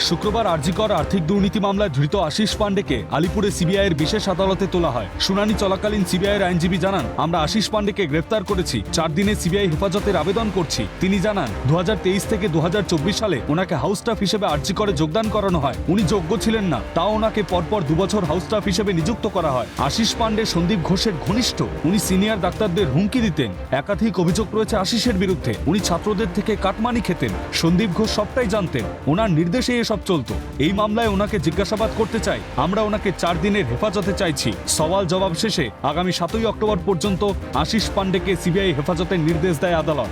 শুক্রবার আরজিকর আর্থিক দুর্নীতি মামলায় ধৃত আশিস পান্ডেকে আলিপুরে সিবিআইয়ের বিশেষ আদালতে তোলা হয়। শুনানি চলাকালীন সিবিআইয়ের আইনজীবী জানান, আমরা আশিস পান্ডেকে গ্রেফতার করেছি, চার দিনে সিবিআই হেফাজতের আবেদন করছি। তিনি জানান দু হাজার তেইশ থেকে দুহাজার চব্বিশ সালে ওনাকে হাউস স্টাফ হিসেবে আরজিকরে যোগদান করানো হয়। উনি যোগ্য ছিলেন না, তাও ওনাকে পরপর দুবছর হাউস স্টাফ হিসেবে নিযুক্ত করা হয়। আশিস পান্ডে সন্দীপ ঘোষের ঘনিষ্ঠ, উনি সিনিয়র ডাক্তারদের হুমকি দিতেন। একাধিক অভিযোগ রয়েছে আশিসের বিরুদ্ধে। উনি ছাত্রদের থেকে কাটমানি খেতেন। সন্দীপ ঘোষ সবটাই জানতেন। ওনার নির্দেশে এসব চলতো। এই মামলায় ওনাকে জিজ্ঞাসাবাদ করতে চাই। আমরা ওনাকে চার দিনের হেফাজতে চাইছি। সওয়াল জবাব শেষে আগামী সাতই অক্টোবর পর্যন্ত আশিস পান্ডেকে সিবিআই হেফাজতের নির্দেশ দেয় আদালত।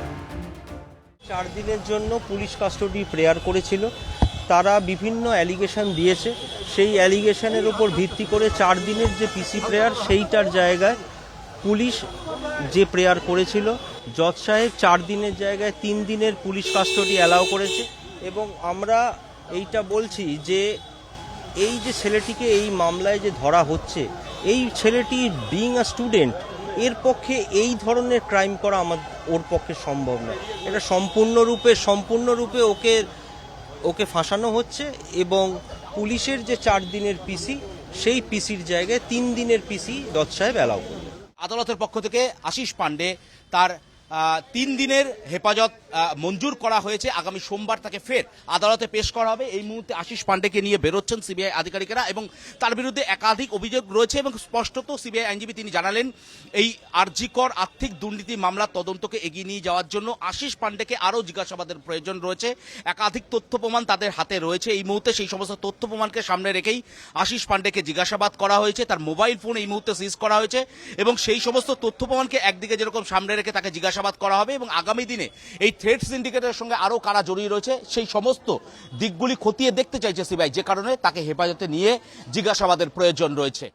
চার দিনের জন্য পুলিশ কাস্টডি প্রেয়ার করেছিল। তারা বিভিন্ন অ্যালিগেশন দিয়েছে। সেই অ্যালিগেশনের উপর ভিত্তি করে চার দিনের যে পিসি প্রেয়ার, সেইটার জায়গায় পুলিশ যে প্রেয়ার করেছিল, জজ সাহেব চার দিনের জায়গায় তিন দিনের পুলিশ কাস্টডি অ্যালাউ করেছে। এবং আমরা এইটা বলছি যে এই যে ছেলেটিকে এই মামলায় যে ধরা হচ্ছে, এই ছেলেটি বিং আ স্টুডেন্ট এর পক্ষে এই ধরনের ক্রাইম করা আমার, ওর পক্ষে সম্ভব নয়। এটা সম্পূর্ণরূপে সম্পূর্ণরূপে ওকে ওকে ফাঁসানো হচ্ছে এবং পুলিশের যে চার দিনের পিসি সেই পিসির জায়গায় তিন দিনের পিসি দৎ সাহেব অ্যালাউ করবে। আদালতের পক্ষ থেকে আশিস পান্ডে তার তিন দিনের হেফাজত মঞ্জুর করা হয়েছে। আগামী সোমবার তাকে ফের আদালতে পেশ করা হবে। এই মুহূর্তে আশিস পান্ডেকে নিয়ে বেরোচ্ছেন সিবিআই আধিকারিকেরা এবং তার বিরুদ্ধে একাধিক অভিযোগ রয়েছে এবং স্পষ্টত সিবিআই আইনজীবী তিনি জানালেন, এই আরজিকর আর্থিক দুর্নীতি মামলার তদন্তকে এগিয়ে নিয়ে যাওয়ার জন্য আশিস পান্ডেকে আরও জিজ্ঞাসাবাদের প্রয়োজন রয়েছে। একাধিক তথ্য প্রমাণ তাদের হাতে রয়েছে। এই মুহূর্তে সেই সমস্ত তথ্য প্রমাণকে সামনে রেখেই আশিস পান্ডেকে জিজ্ঞাসাবাদ করা হয়েছে। তার মোবাইল ফোন এই মুহূর্তে সিজ করা হয়েছে এবং সেই সমস্ত তথ্য প্রমাণকে একদিকে যেরকম সামনে রেখে তাকে জিজ্ঞাসাবাদ করা হবে এবং আগামী দিনে এই থ্রেড সিন্ডিকেটের সঙ্গে আরও কারা জড়িয়ে রয়েছে, সেই সমস্ত দিকগুলি খতিয়ে দেখতে চাইছে সিবিআই, যে কারণে তাকে হেফাজতে নিয়ে জিজ্ঞাসাবাদের প্রয়োজন রয়েছে।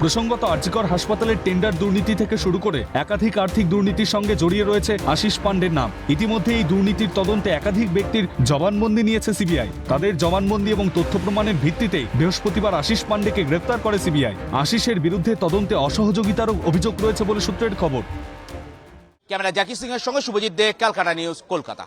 প্রসঙ্গত আর্জিকর হাসপাতালের টেন্ডার দুর্নীতি থেকে শুরু করে একাধিক আর্থিক দুর্নীতির সঙ্গে জড়িয়ে রয়েছে আশিস পান্ডের নাম। ইতিমধ্যে এই দুর্নীতির তদন্তে একাধিক ব্যক্তির জবানবন্দি নিয়েছে সিবিআই। তাদের জবানবন্দি এবং তথ্য প্রমাণের ভিত্তিতে বৃহস্পতিবার আশিস পান্ডেকে গ্রেপ্তার করে সিবিআই। আশিসের বিরুদ্ধে তদন্তে অসহযোগিতারও অভিযোগ রয়েছে বলে সূত্রের খবর। ক্যামেরা জ্যাকি সিং এর সঙ্গে শুভজিৎ দে কলকাতা নিউজ কলকাতা।